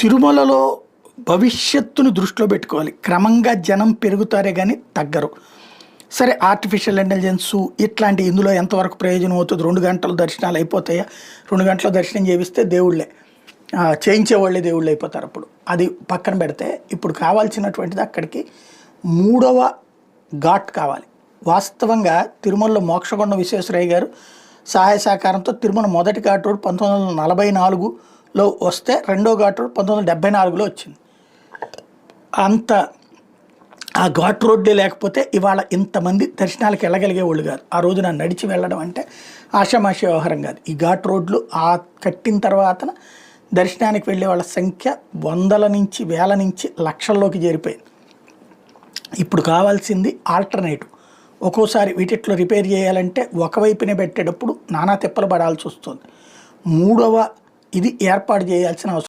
తిరుమలలో భవిష్యత్తును దృష్టిలో పెట్టుకోవాలి. క్రమంగా జనం పెరుగుతారే కానీ తగ్గరు. సరే ఆర్టిఫిషియల్ ఇంటెలిజెన్స్ ఇట్లాంటి ఇందులో ఎంతవరకు ప్రయోజనం అవుతుంది? రెండు గంటలు దర్శనాలు అయిపోతాయా? రెండు గంటల దర్శనం చేపిస్తే దేవుళ్ళే. చేయించేవాళ్ళే దేవుళ్ళు అయిపోతారు అప్పుడు. అది పక్కన పెడితే ఇప్పుడు కావాల్సినటువంటిది అక్కడికి మూడవ ఘాట్ కావాలి. వాస్తవంగా తిరుమలలో మోక్షకొండ విశ్వేశ్వరయ్య గారు సహాయ సహకారంతో తిరుమల మొదటి ఘాట్ రోడ్ పంతొమ్మిది వందల నలభై నాలుగు లో వస్తే రెండో ఘాట్ రోడ్ పంతొమ్మిది వందల డెబ్బై నాలుగులో వచ్చింది. అంత ఆ ఘాట్ రోడ్డే లేకపోతే ఇవాళ ఇంతమంది దర్శనాలకు వెళ్ళగలిగే వాళ్ళు కాదు. ఆ రోజు నా నడిచి వెళ్ళడం అంటే ఆషామాషి వ్యవహారం కాదు. ఈ ఘాట్ రోడ్లు ఆ కట్టిన తర్వాత దర్శనానికి వెళ్ళే వాళ్ళ సంఖ్య వందల నుంచి వేల నుంచి లక్షల్లోకి చేరిపోయింది. ఇప్పుడు కావాల్సింది ఆల్టర్నేటివ్. ఒక్కోసారి వీటిట్లో రిపేర్ చేయాలంటే ఒకవైపునే పెట్టేటప్పుడు నానా తిప్పలు పడాల్సి వస్తుంది. మూడవ ఇది ఏర్పాటు చేయాల్సిన అవసరం.